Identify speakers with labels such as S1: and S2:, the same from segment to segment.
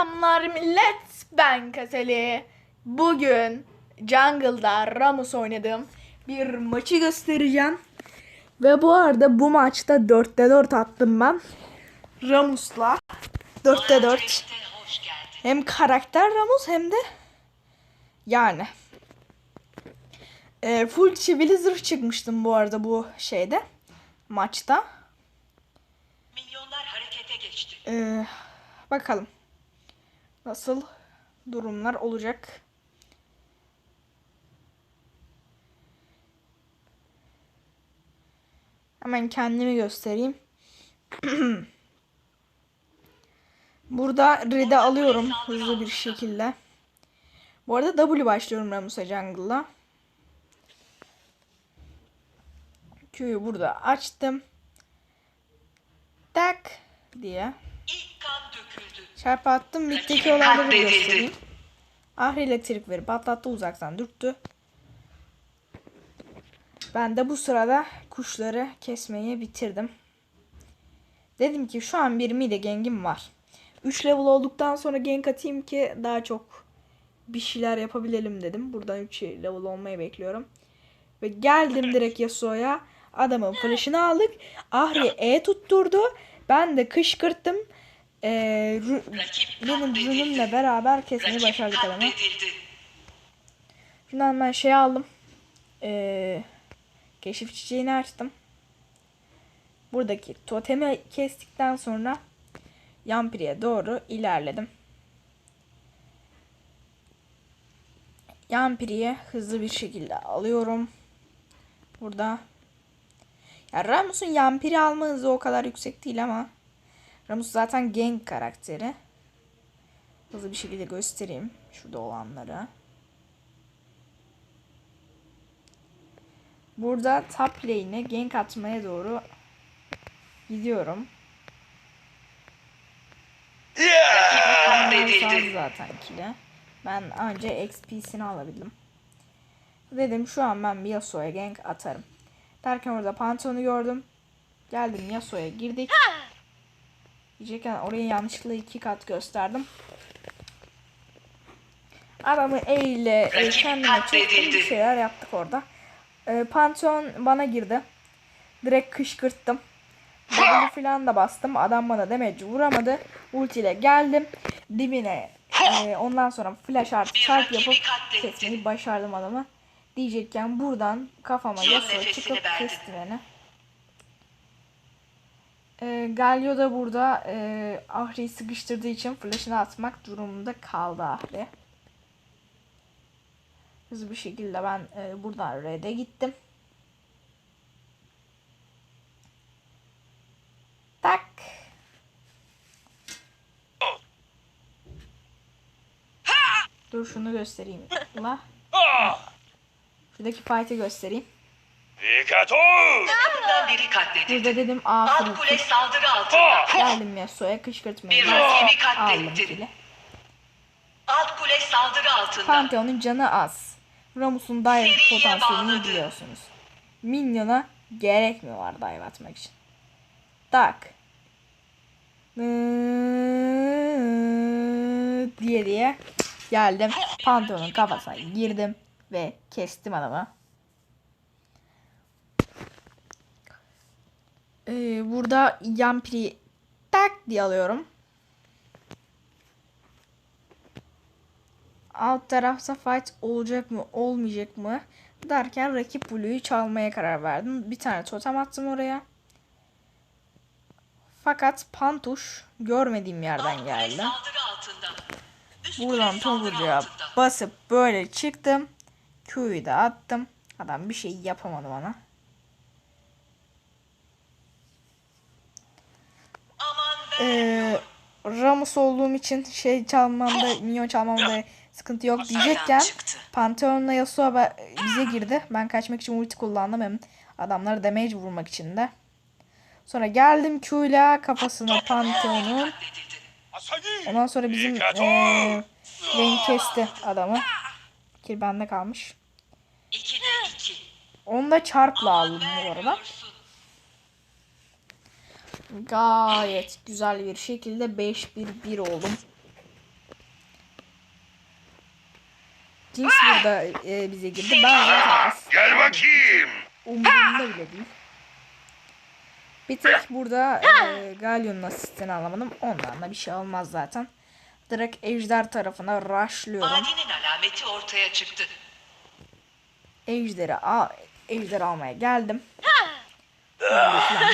S1: Selamlar millet. Ben Kaseli. Bugün Jungle'da Ramus oynadım. Bir maçı göstereceğim. Ve bu arada bu maçta 4'te 4 attım ben. Ramus'la. 4'te 4. Hem karakter Ramus hem de yani. Ee, full çivili zırh çıkmıştım bu arada bu şeyde. Maçta.
S2: Milyonlar harekete geçti.
S1: Ee, bakalım. Nasıl durumlar olacak. Hemen kendimi göstereyim. Burada red'i alıyorum hızlı bir şekilde. Bu arada W başlıyorum Ramus'a Jungle'la. Q'yu burada açtım. Tak diye. Çarpı attım. Mitteki
S2: katledildi.
S1: göstereyim. Ahri elektrik verip patlattı uzaktan dürttü. Ben de bu sırada kuşları kesmeyi bitirdim. Dedim ki şu an bir mide gengim var. 3 level olduktan sonra gank atayım ki daha çok bir şeyler yapabilelim dedim. Buradan 3 level olmayı bekliyorum. Ve geldim direkt Yasuo'ya. Adamın flash'ını aldık. Ahri E tutturdu. Ben de kışkırttım. Ee, ru- benim runumla beraber kesmeyi
S2: Rakip
S1: başardık adamı. Şundan ben şey aldım. Ee, keşif çiçeğini açtım. Buradaki totemi kestikten sonra Yampiri'ye doğru ilerledim. Yampiri'ye hızlı bir şekilde alıyorum. Burada. Ya Ramus'un Yampiri alma hızı o kadar yüksek değil ama Ramus zaten gank karakteri. Hızlı bir şekilde göstereyim şurada olanları. Burada top lane'e gank atmaya doğru gidiyorum.
S2: Katledildi.
S1: zaten kile. Ben anca XP'sini alabildim. Dedim şu an ben Yasuo'ya gank atarım. Derken orada Pantheon'u gördüm. Geldim Yasuo'ya girdik. Diyecekken oraya yanlışlıkla iki kat gösterdim. Adamı E ile kendime çektim bir şeyler yaptık orada. E, Pantheon bana girdi. Direkt kışkırttım. W falan da bastım. Adam bana damage vuramadı. Ulti ile geldim. Dibine e, ondan sonra flash artı çarp yapıp kesmeyi başardım adamı. Diyecekken buradan kafama Yasuo çıkıp
S2: verdi.
S1: kesti beni. E, Galio da burada e, Ahri'yi sıkıştırdığı için flash'ını atmak durumunda kaldı Ahri. Hızlı bir şekilde ben e, buradan red'e gittim. Tak. Dur şunu göstereyim. La. Şuradaki fight'ı göstereyim.
S2: Takımdan biri katledildi.
S1: Burada dedim A
S2: Alt kule
S1: fırıntı.
S2: saldırı altında.
S1: Geldim Yasuo'ya kışkırtmaya.
S2: Bir rakibi
S1: Aldım
S2: katlettin.
S1: kili.
S2: Alt kule saldırı altında.
S1: Pantheon'un canı az. Ramus'un dive
S2: Seriye
S1: potansiyelini
S2: bağladı.
S1: biliyorsunuz. Minyona gerek mi var dive atmak için? Tak. diye diye geldim. Pantheon'un kafasına girdim ve kestim adamı. Ee, burada Yampiri tak diye alıyorum. alt tarafta fight olacak mı olmayacak mı derken rakip Blue'yu çalmaya karar verdim. Bir tane totem attım oraya. Fakat Pantuş görmediğim yerden geldi. Buradan
S2: altında.
S1: basıp böyle çıktım. Q'yu da attım. Adam bir şey yapamadı bana.
S2: Ver.
S1: Ee, Ramus olduğum için şey çalmamda, minyon çalmamda sıkıntı yok diyecekken. Pantheon'la Yasuo bize girdi. Ben kaçmak için ulti kullandım hem adamlara damage vurmak için de. Sonra geldim Q'yla kafasına Pantheon'un. Ondan sonra bizim eee renk kesti adamı. Kill bende kalmış. Onu da çarpla aldım bu arada. Gayet güzel bir şekilde 5-1-1 oldum. Jinx burada e, bize girdi. Ben zaten asist
S3: Gel bakayım.
S1: umurumda bile değil. Bir tek burada e, Galion'un asistini alamadım. Ondan da bir şey olmaz zaten. Direkt ejder tarafına rushlıyorum.
S2: Vadinin alameti ortaya çıktı.
S1: Ejderi al, ejder almaya geldim.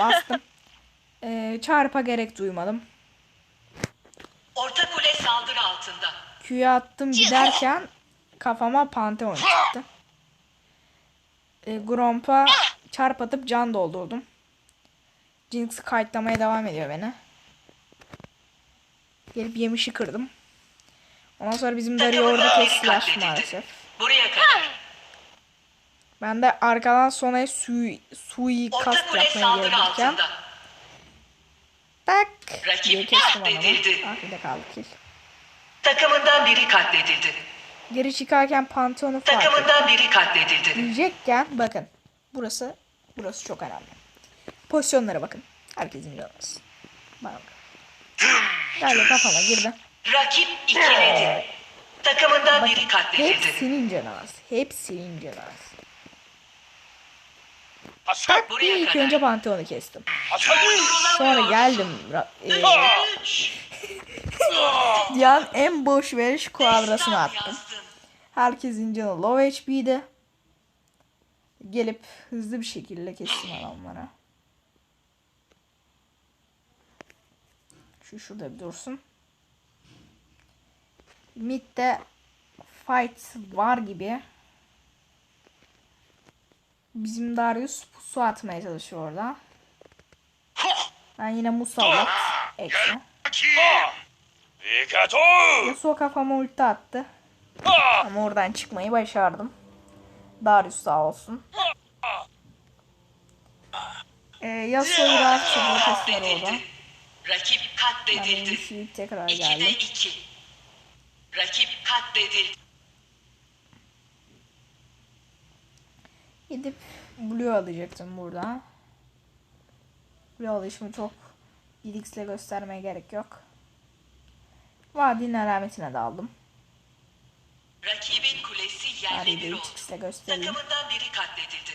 S1: Bastım. E, çarpa gerek duymadım.
S2: Orta kule saldırı altında.
S1: Q'ya attım giderken kafama Pantheon çıktı. E, Gromp'a çarp atıp can doldurdum. Jinx kayıtlamaya devam ediyor beni. Gelip yemişi kırdım. Ondan sonra bizim Dario orada kestiler maalesef.
S2: Buraya kadar.
S1: Ben de arkadan Sona'ya sui, suikast yapmaya gelirken
S2: altında.
S1: Tak
S2: Rakip katledildi.
S1: Ah bir de kaldı kill.
S2: Takımından biri katledildi.
S1: Geri çıkarken Pantheon'u fark.
S2: Takımından biri katledildi.
S1: diyecekken bakın. Burası burası çok önemli. Pozisyonlara bakın. Herkesin görmesi. Bana bakın. Galiba kafama girdi.
S2: Rakip ikiledi. Takımından biri katledildi.
S1: Hepsinin canı az. Hepsinin canı
S3: Asak.
S2: Buraya
S1: İlk önce Pantheon'u kestim. Sonra geldim. E, en boş veriş kuadrasını
S2: Destan
S1: attım. Herkesin canı low HP'di. Gelip hızlı bir şekilde kestim adamlara. Şu şurada bir dursun. Mid'de fight var gibi. Bizim Darius pusu atmaya çalışıyor orada. Ben yine musallat.
S3: Pikachu.
S1: Yasuo kafama ulti attı. Ama oradan çıkmayı başardım. Darius sağ olsun. Ee, Yasuo'yu rahat bir şekilde kestiler orada.
S2: Rakip
S1: Ben
S2: katledildi.
S1: initiate tekrar
S2: İkide
S1: geldim.
S2: iki. Rakip katledildi.
S1: Gidip Blue alacaktım burada. Blue alışımı çok 1x'le göstermeye gerek yok. Vadinin alametine de aldım.
S2: Rakibin kulesi yerle
S1: Vadiyi de
S2: bir oldu.
S1: 3x'le göstereyim.
S2: Takımından biri katledildi.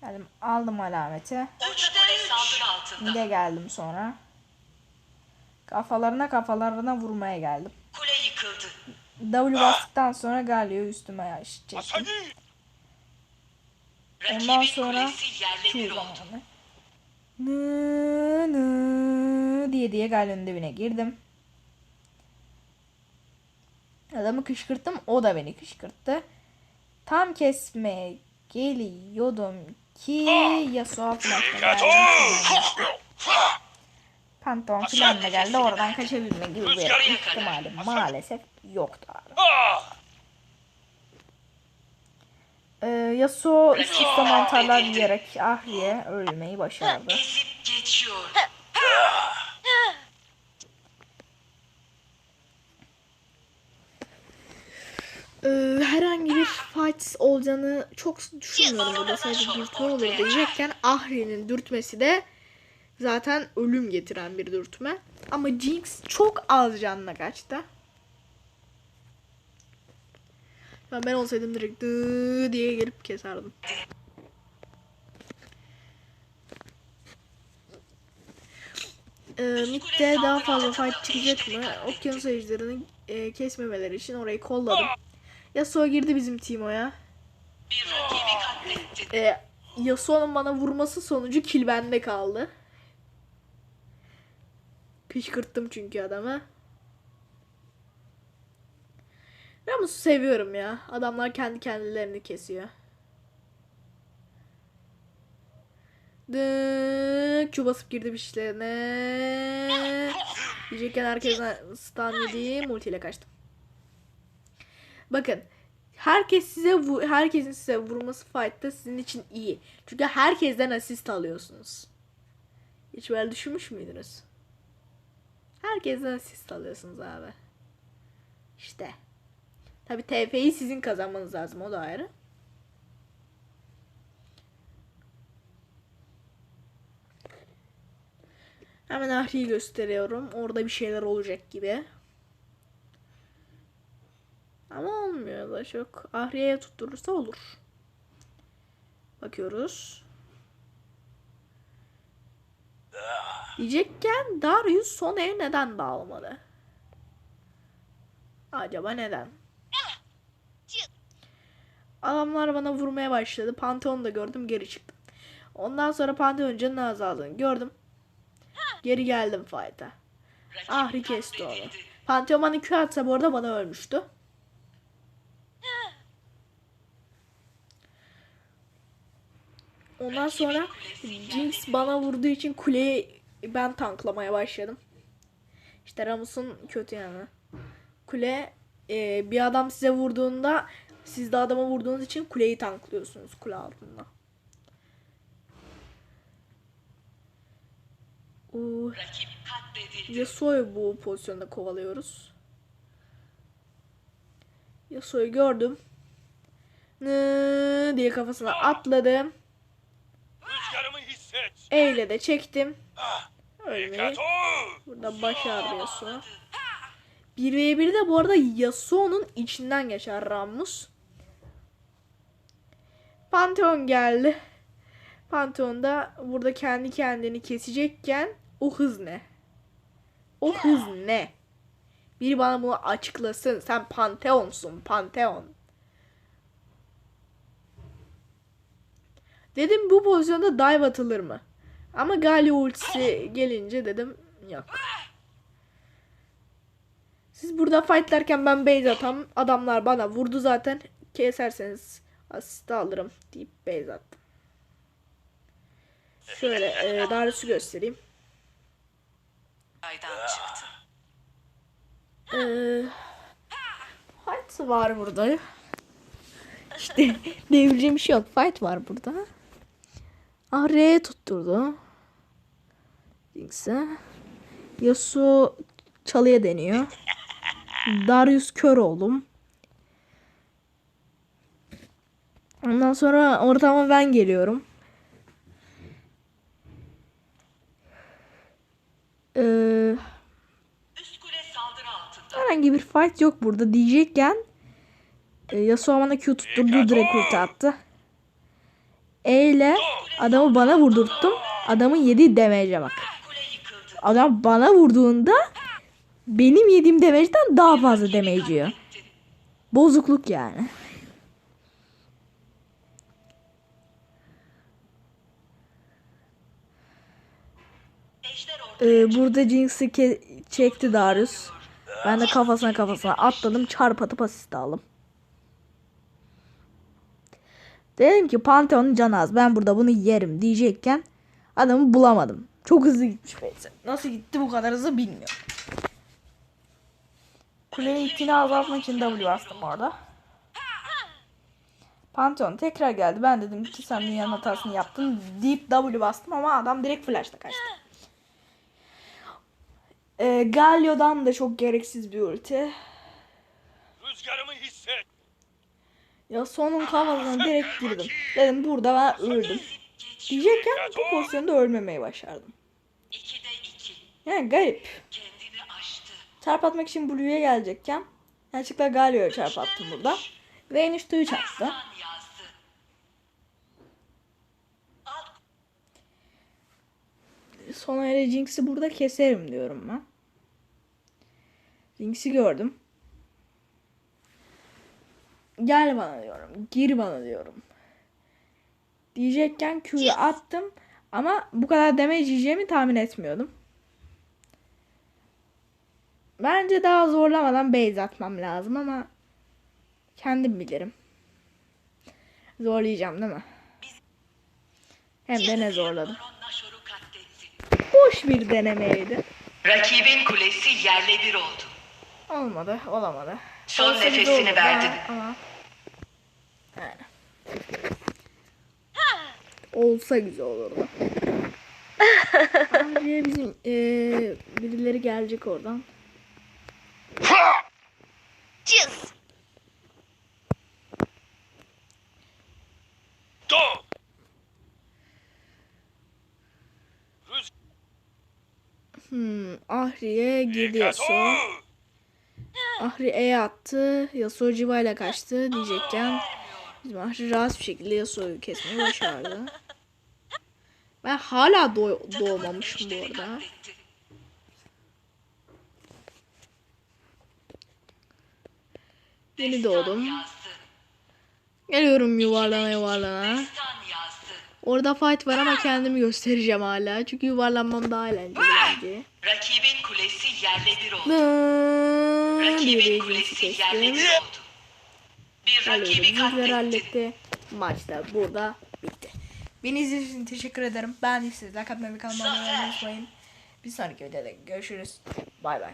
S1: Geldim aldım alameti.
S2: Saldırı altında.
S1: Mide geldim sonra. Kafalarına kafalarına vurmaya geldim.
S2: Kule yıkıldı.
S1: W bastıktan sonra Galio'yu üstüme çektim. Ondan sonra zamanı. Nı nı diye diye Galio'nun dibine girdim. Adamı kışkırttım. O da beni kışkırttı. Tam kesmeye geliyordum ki Yasuo flash'la
S3: Pikachu.
S1: geldi. Pantheon filan da geldi. Oradan kaçabilme gibi bir ihtimali maalesef yoktu abi. Ee, Yasuo
S2: Rakip
S1: mantarlar yiyerek Ahri'ye ölmeyi başardı.
S2: Ezip geçiyor.
S1: Ee, herhangi bir fight olacağını çok düşünmüyorum burada. Sadece dürtme olur diyecekken Ahri'nin dürtmesi de zaten ölüm getiren bir dürtme. Ama Jinx çok az canla kaçtı. Ben, ben olsaydım direkt dı diye gelip keserdim. Ee, daha fazla fight çıkacak mı? Okyanus ejderini e, kesmemeleri için orayı kolladım. Yasuo girdi bizim Timo'ya.
S2: Bir rakibi katletti.
S1: E, Yasuo'nun bana vurması sonucu kill bende kaldı. Kışkırttım çünkü adamı. Ramus'u seviyorum ya. Adamlar kendi kendilerini kesiyor. Dık, Q basıp girdi bir işlerine. Diyecekken herkese stun yediğim ultiyle kaçtım. Bakın herkes size herkesin size vurması fight'ta sizin için iyi. Çünkü herkesten asist alıyorsunuz. Hiç böyle düşünmüş müydünüz? Herkesten asist alıyorsunuz abi. İşte. Tabi TF'yi sizin kazanmanız lazım o da ayrı. Hemen Ahri'yi gösteriyorum. Orada bir şeyler olacak gibi. Ama olmuyor da çok. Ahriye'ye tutturursa olur. Bakıyoruz. Diyecekken Darius son ev neden dağılmadı? Acaba neden? Adamlar bana vurmaya başladı. Pantheon'u da gördüm geri çıktım. Ondan sonra Pantheon canını azaldığını gördüm. Geri geldim fight'a. Ahri kesti onu. Pantheon bana Q atsa bu arada bana ölmüştü. Ondan sonra Jinx bana vurduğu için kuleyi ben tanklamaya başladım. İşte Ramus'un kötü yanı. Kule e, bir adam size vurduğunda siz de adama vurduğunuz için kuleyi tanklıyorsunuz kule altında. Uh. Yasuo'yu bu pozisyonda kovalıyoruz. Yasuo'yu gördüm. Nı diye kafasına atladım. Eyle de çektim. Ölmeyi
S3: Dikkat ol.
S1: burada başardı Yasuo. 1v1 de bu arada Yasuo'nun içinden geçer Rammus. Pantheon geldi. Pantheon da burada kendi kendini kesecekken o hız ne? O hız ne? Biri bana bunu açıklasın. Sen Pantheon'sun. Pantheon. Dedim bu pozisyonda dive atılır mı? Ama Galio ultisi gelince dedim yok. Siz burada fightlarken ben base atam. Adamlar bana vurdu zaten. Keserseniz asist alırım deyip base attım. Şöyle e, Darius'u göstereyim.
S2: Aydan çıktı.
S1: Ee, fight var burada. İşte diyebileceğim bir şey yok. Fight var burada. Ah R'ye tutturdu. Jinx'e. Yasuo çalıya deniyor. Darius kör oğlum. Ondan sonra ortama ben geliyorum.
S2: Altında.
S1: Herhangi bir fight yok burada diyecekken e, Yasuo bana Q tutturdu direkt ulti attı. E ile adamı bana vurdurttum. Adamın yediği damage'e bak. Adam bana vurduğunda benim yediğim damage'den daha fazla damage yiyor. Bozukluk yani.
S2: Ortaya
S1: Ee, burada Jinx'i çekti Darius. Ben de kafasına kafasına atladım. Çarp atıp asist aldım. Dedim ki Pantheon'un canı az. Ben burada bunu yerim diyecekken adamı bulamadım. Çok hızlı gitmiş Beyze. Nasıl gitti bu kadar hızlı bilmiyorum. Kulenin ittiğini azaltmak için W bastım orada. Pantheon tekrar geldi. Ben dedim ki sen dünyanın hatasını yaptın deyip W bastım ama adam direkt flash'ta kaçtı. Ee, Galio'dan da çok gereksiz bir ulti.
S3: Rüzgarımı hisset.
S1: Ya sonun kafasına direkt girdim. Dedim burada ben öldüm. Diyecekken bu pozisyonda ölmemeyi başardım.
S2: 2'de 2.
S1: Yani garip. Çarp atmak için Blue'ya gelecekken gerçekten Galio'ya çarp attım burada. Ve en üstte 3 attı. Jinx'i burada keserim diyorum ben. Jinx'i gördüm. Gel bana diyorum. Gir bana diyorum. Diyecekken Q'yu attım. Ama bu kadar damage yiyeceğimi tahmin etmiyordum. Bence daha zorlamadan base atmam lazım ama kendim bilirim. Zorlayacağım değil mi? Hem de ne zorladım. Boş bir denemeydi.
S2: Rakibin kulesi yerle bir oldu.
S1: Olmadı, olamadı.
S2: Son
S1: Olsa
S2: nefesini verdin.
S1: Ama... Yani. Olsa güzel olurdu. Bence bizim eee, birileri gelecek oradan.
S3: Dur. Rüz
S1: Hmm, Ahri'ye
S3: ol.
S1: Ahri E attı. Yasuo Civa ile kaçtı diyecekken. Bizim Ahri rahat bir şekilde Yasuo'yu kesmeyi başardı. Ben hala do- doğmamışım bu arada. Yeni doğdum. Geliyorum yuvarlana yuvarlana. Orada fight var ama kendimi göstereceğim hala. Çünkü yuvarlanmam daha eğlenceli bence.
S2: Rakibin kulesi yerle bir oldu. Rakibin kulesi yerle bir
S1: kestim.
S2: oldu. Bir rakibi katletti.
S1: halletti. Maç da burada bitti. Beni izlediğiniz için teşekkür ederim. Beğendiyseniz like atmayı ve kanalıma abone olmayı unutmayın. Bir sonraki videoda görüşürüz. Bay bay.